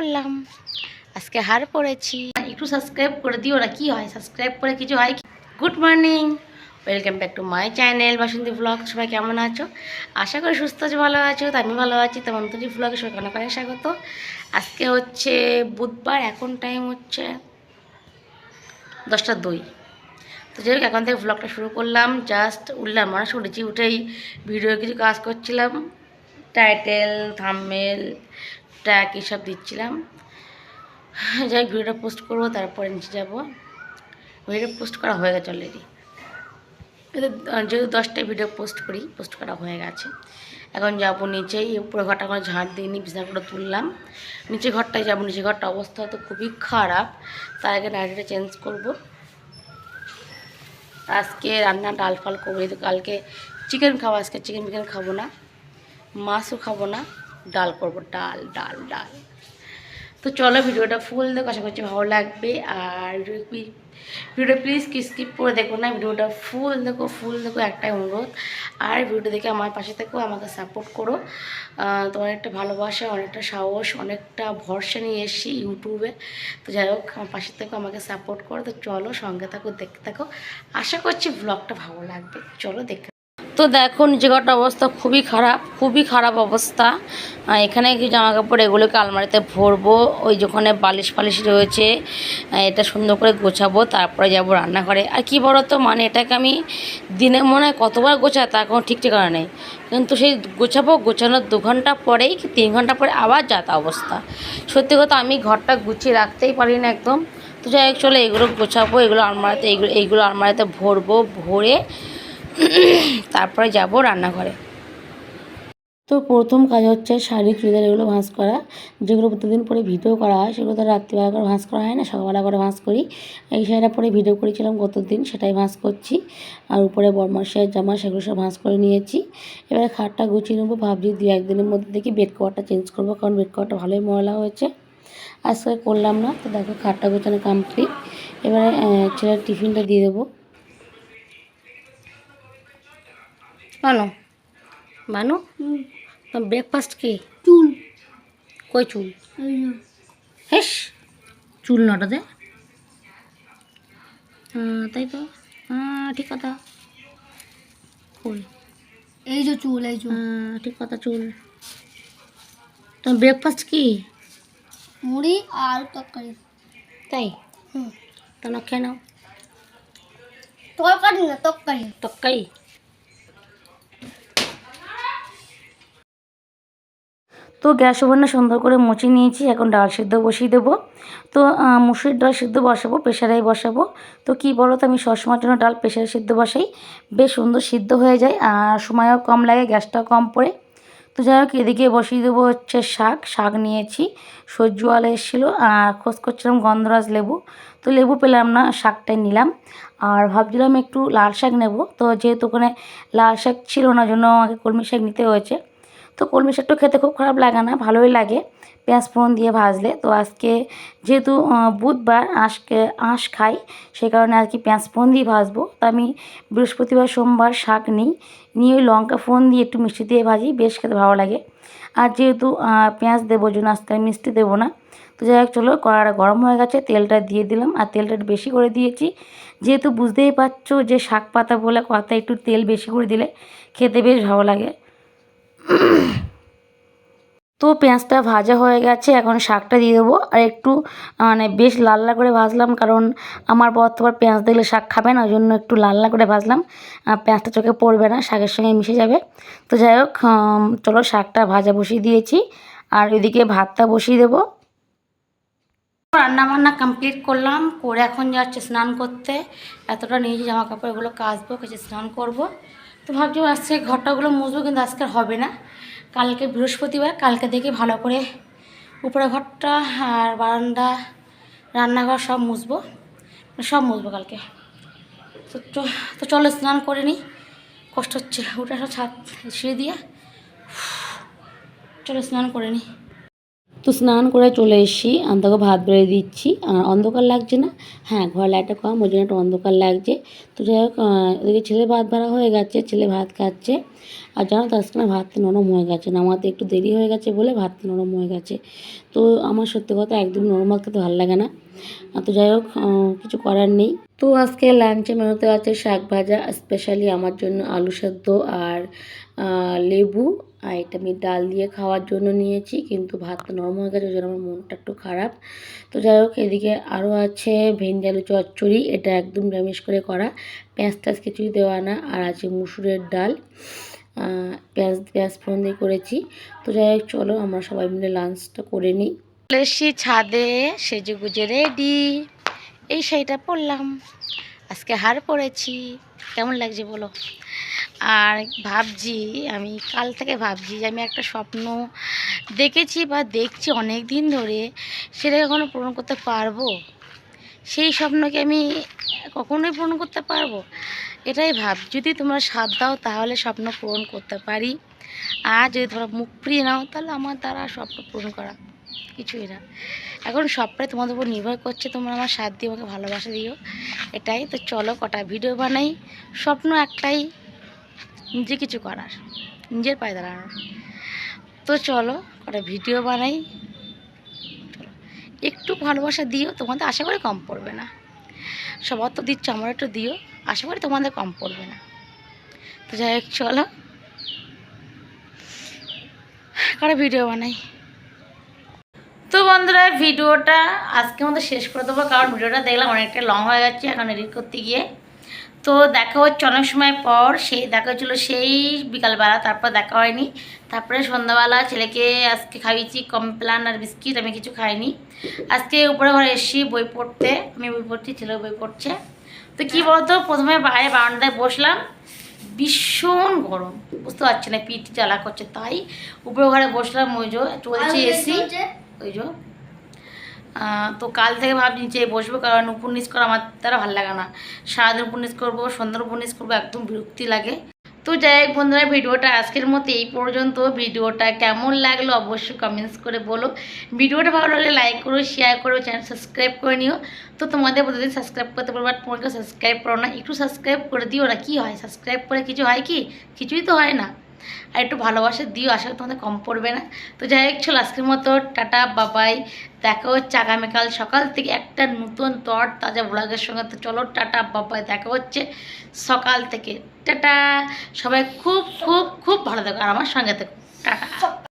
পরলাম আজকে হার পরেছি একটু সাবস্ক্রাইব করে দিও না কি হয়? সাবস্ক্রাইব করে কিছু হয় good morning welcome back to my channel Basanti blog সবাই কেমন আছো? আশা করি সুস্থ আছো, ভালো আছো, তো আমি ভালো আছি। তো মন্তজি ব্লগে সবাই অনেক অনেক স্বাগত। আজকে হচ্ছে বুধবার, এখন টাইম হচ্ছে দশটা দুই। তো যাই হোক এখন থেকে ব্লগটা শুরু করলাম। জাস্ট উঠলাম মানুষ উঠেছি উঠেই ভিডিও কিছু কাজ করছিলাম। টাইটেল থামমেল ট্যাগ এসব দিচ্ছিলাম। যাই ভিডিওটা পোস্ট করব, তারপরে নিচে যাব। ভিডিও পোস্ট করা হয়ে গেছে অলরেডি যেহেতু দশটায় ভিডিও পোস্ট করি পোস্ট করা হয়ে গেছে। এখন যাব নিচেই উপরে ঘরটা করে ঝাড় দিইনি বিছানাগুলো তুললাম। নিচে ঘরটায় যাব নিচে ঘরটা অবস্থা তো খুবই খারাপ। তার আগে নাইটিটা চেঞ্জ করব। আজকে রান্না ডাল ফাল করব কালকে চিকেন খাব, আজকে চিকেন ফিকেন খাব না। মাছও খাব না। ডাল করব, ডাল ডাল ডাল। তো চলো ভিডিওটা ফুল দেখো, আশা করছি ভালো লাগবে। আর ভিডিও- প্লিজ কি স্কিপ করে দেখো না, ভিডিওটা ফুল দেখো ফুল দেখো, একটাই অনুরোধ। আর ভিডিওটা দেখে আমার পাশে থেকেও আমাকে সাপোর্ট করো। তোমার একটা ভালোবাসা, অনেকটা সাহস, অনেকটা ভরসা নিয়ে এসেছি ইউটিউবে। তো যাই হোক, আমার পাশে থেকেও আমাকে সাপোর্ট করো। তো চলো সঙ্গে থাকো, দেখতে থাকো। আশা করছি ব্লগটা ভালো লাগবে। চলো দেখে তো দেখো ঘরটা অবস্থা খুবই খারাপ খুবই খারাপ অবস্থা। এখানে কি জামা কাপড় এগুলোকে আলমারিতে ভরবো, ওই যেখানে বালিশ ফালিশ রয়েছে। এটা সুন্দর করে গোছাবো, তারপরে যাব রান্নাঘরে। আর কি বলো তো মানে এটাকে আমি দিনে মনে হয় কতবার গোছা তা কোনো ঠিক ঠিকানা নেই। কিন্তু সেই গোছাবো, গোছানোর দু ঘণ্টা পরেই কি তিন ঘণ্টা পরে আবার যাতা অবস্থা। সত্যি কথা, আমি ঘরটা গুছিয়ে রাখতেই পারি না একদম। তো যাই হোক, চলো এগুলো গোছাবো, এগুলো আলমারিতে এইগুলো এইগুলো আলমারিতে ভরবো, ভরে তারপরে যাব রান্নাঘরে। তো প্রথম কাজ হচ্ছে শাড়ি চুড়িদার এগুলো ভাঁজ করা। যেগুলো প্রতিদিন পরে ভিডিও করা হয়, সেগুলো তো রাত্রিবেলা করে ভাঁজ করা হয় না, সকালবেলা করে ভাঁজ করি। এই শাড়িটা পরে ভিডিও করেছিলাম গত দিন সেটাই ভাঁজ করছি। আর উপরে বরমাসের জামা, সেগুলো সব ভাঁজ করে নিয়েছি। এবারে খাটটা গুছিয়ে নেব, ভাবছি দু একদিনের মধ্যে দেখি বেড কভারটা চেঞ্জ করব, কারণ বেড কভারটা ভালোই ময়লা হয়েছে। আজকে করলাম না, তো দেখো খাটটা গোছানো কমপ্লিট এবারে ছেলের টিফিনটা দিয়ে দেবো। বানো বানো ব্রেকফাস্ট কি চুল কই চুল হেস চুল নটা দে হ্যাঁ, তাই তো হ্যাঁ ঠিক কথা ফুল এই যে চুল এই চুল হ্যাঁ ঠিক কথা চুল তোমার ব্রেকফাস্ট কি মুড়ি আর তরকারি তাই হুম তোমরা খেয়ে নাও তরকারি না তরকারি তক্কাই তো গ্যাস ওভেনটা সুন্দর করে মুছে নিয়েছি, এখন ডাল সিদ্ধ বসিয়ে দেবো। তো মুসুরির ডাল সিদ্ধ বসাবো প্রেশারেই বসাবো। তো কি বলো তো আমি সবসময়ের জন্য ডাল প্রেশারে সিদ্ধ বসাই, বেশ সুন্দর সিদ্ধ হয়ে যায়, আর সময়ও কম লাগে, গ্যাসটাও কম পড়ে। তো যাই হোক, এদিকে বসিয়ে দেবো হচ্ছে শাক শাক নিয়েছি সজ্জুয়ালা এসেছিল, আর খোঁজ করছিলাম গন্ধরাজ লেবু। তো লেবু পেলাম না, শাকটাই নিলাম, আর ভাবছিলাম একটু লাল শাক নেব। তো যেহেতু ওখানে লাল শাক ছিল না জন্য আমাকে কলমি শাক নিতে হয়েছে। তো কলমি শাকটা খেতে খুব খারাপ লাগে না, ভালোই লাগে। পেঁয়াজ ফোড়ন দিয়ে ভাজলে। তো আজকে যেহেতু বুধবার আজকে আঁশ খাই সেই কারণে আজকে পেঁয়াজ ফোড়ন দিয়ে ভাজবো। তো আমি বৃহস্পতিবার সোমবার শাক নিই, নিয়ে ওই লঙ্কা ফোড়ন দিয়ে একটু মিষ্টি দিয়ে ভাজি, বেশ খেতে ভালো লাগে। আর যেহেতু পেঁয়াজ দেবো জন্য আজকে আমি মিষ্টি দেবো না। তো যাই হোক, চলো কড়াটা গরম হয়ে গেছে, তেলটা দিয়ে দিলাম। আর তেলটা বেশি করে দিয়েছি। যেহেতু বুঝতেই পারছ যে শাক পাতা বলে কথা একটু তেল বেশি করে দিলে খেতে বেশ ভালো লাগে। তো পেঁয়াজটা ভাজা হয়ে গেছে, এখন শাকটা দিয়ে দেবো। আর একটু মানে বেশ লাল লাল করে ভাজলাম, কারণ আমার বর্তমান পেঁয়াজ দিলে শাক খাবে না ওই জন্য একটু লাল লাল করে ভাজলাম। পেঁয়াজটা চোখে পড়বে না, শাকের সঙ্গে মিশে যাবে। তো যাই হোক চলো শাকটা ভাজা বসিয়ে দিয়েছি। আর এদিকে ভাতটা বসিয়ে দেবো। রান্না বান্না কমপ্লিট করলাম, করে এখন যাচ্ছে স্নান করতে। এতটা নিয়েছি জামা কাপড়গুলো কাচবো কাছে স্নান করব। তো ভাবছি আজকে ঘরটাগুলো মুছবো, কিন্তু আজকে হবে না। কালকে বৃহস্পতিবার, কালকে দেখে ভালো করে উপরে ঘরটা আর বারান্দা, রান্নাঘর সব মুছবো। সব মুছবো কালকে। তো তো চলো স্নান করে নিই। কষ্ট হচ্ছে, উঠে আসো ছাদ সিঁড়ি দিয়ে। চলো স্নান করে নিই। তো স্নান করে চলে এসেছি অন্ধকার ভাত বেড়ে দিচ্ছি। আর অন্ধকার লাগছে না? হ্যাঁ ঘর লাইটটা কম, ওই জন্য একটু অন্ধকার লাগছে। তো যাই হোক ওদিকে ছেলে ভাত ভাড়া হয়ে গেছে, ছেলে ভাত খাচ্ছে। আর জানো তো, আজকে না ভাতটা নরম হয়ে গেছে, নামাতে একটু দেরি হয়ে গেছে বলে ভাত নরম হয়ে গেছে। তো আমার সত্যি কথা একদম নরম ভাত খেতে ভালো লাগে না। তো যাই হোক কিছু করার নেই। তো আজকে লাঞ্চে মেনুতে আছে শাক ভাজা স্পেশালি আমার জন্য আলু সেদ্ধ আর লেবু আর এটা আমি ডাল দিয়ে খাওয়ার জন্য নিয়েছি, কিন্তু ভাতটা নরম হয়ে গেছে, ওই জন্য আমার মনটা একটু খারাপ। তো যাই হোক, এদিকে আরও আছে ভেন্ডি, আলু, চচ্চড়ি, এটা একদম নিরামিষ করে করা। পেঁয়াজ টাজ কিছুই দেওয়া না, আর আছে মুসুরের ডাল। পেঁয়াজ পেঁয়াজ ফোড়ন দিয়ে করেছি। তো যাই হোক, চলো আমরা সবাই মিলে লাঞ্চটা করে নিই। চলে ছাদে সেজে গুজে রেডি এই শাড়িটা পরলাম। আজকে হার পরেছি। কেমন লাগছে বলো? আর ভাবছি, আমি কাল থেকে ভাবছি যে আমি একটা স্বপ্ন দেখেছি বা দেখছি অনেক দিন ধরে, সেটা কখনো পূরণ করতে পারব? সেই স্বপ্নকে আমি কখনোই পূরণ করতে পারব? এটাই ভাব, যদি তোমরা সাথ দাও তাহলে স্বপ্ন পূরণ করতে পারি। আর যদি তোমরা মুখ ফিরিয়ে নাও তাহলে আমার দ্বারা স্বপ্ন পূরণ করা কিছুই না। এখন সবটাই তোমাদের উপর নির্ভর করছে, তোমরা আমার সাথ দিয়ে আমাকে ভালোবাসা দিও। এটাই, তো চলো কটা ভিডিও বানাই। স্বপ্ন একটাই। নিজে কিছু করার, নিজের পায়ে দাঁড়ানোর। তো চলো কটা ভিডিও বানাই। একটু ভালোবাসা দিও, তোমাদের আশা করি কম পড়বে না। সবার তো দিচ্ছ, আমার একটু দিও, আশা করি তোমাদের কম পড়বে না। তো যাই হোক, চলো। কটা ভিডিও বানাই। তো বন্ধুরা, ভিডিওটা আজকে মতো শেষ করে দেবো, কারণ ভিডিওটা দেখলাম অনেকটা লং হয়ে যাচ্ছে এখন এডিট করতে গিয়ে। তো দেখা হচ্ছে অনেক সময় পর সেই দেখা হচ্ছিল সেই বিকালবেলা তারপর দেখা হয়নি। তারপরে সন্ধ্যাবেলা ছেলেকে আজকে খাইয়েছি কমপ্লান আর বিস্কিট আমি কিছু খাইনি। আজকে উপরে ঘরে এসেছি বই পড়তে আমি বই পড়ছি ছেলে বই পড়ছে। তো কী বলতো প্রথমে বাইরে বারান্দায় বসলাম ভীষণ গরম বুঝতে পারছি না পিঠ জ্বালা করছে তাই উপরে ঘরে বসলাম ওই যে চলছে এসি ওই যে। তো কাল থেকে ভাবছি নিচে বসবো, কারণ উপন্যাস করা আমার দ্বারা ভালো লাগে না। সারাদিন উপন্যাস করব, সন্ধ্যার উপন্যাস করব, একদম বিরক্তি লাগে। তো যাই হোক বন্ধুরা, ভিডিওটা আজকের মতো এই পর্যন্ত। ভিডিওটা কেমন লাগল অবশ্যই কমেন্টস করে বলো। ভিডিওটা ভালো লাগলে লাইক করো শেয়ার করো চ্যানেল সাবস্ক্রাইব করে নিও। তো তোমাদের প্রতিদিন সাবস্ক্রাইব করতে পারব বাট তোমাকে সাবস্ক্রাইব করো না। একটু সাবস্ক্রাইব করে দিও না, কি হয়? সাবস্ক্রাইব করে কিছু হয় কি? কিছুই তো হয় না। আর একটু ভালোবাসা দিও, আশা করি তোমাদের কম পড়বে না। তো যাই হোক, চলো আজকের মতো টাটা, বাবাই। দেখা হচ্ছে আগামীকাল সকাল থেকে একটা নতুন তর তাজা ব্লগের সঙ্গে। তো চলো টাটা, বাবাই, দেখা হচ্ছে সকাল থেকে। টাটা! সবাই খুব খুব খুব ভালো থাকো আর আমার সঙ্গে থাকো। টাটা!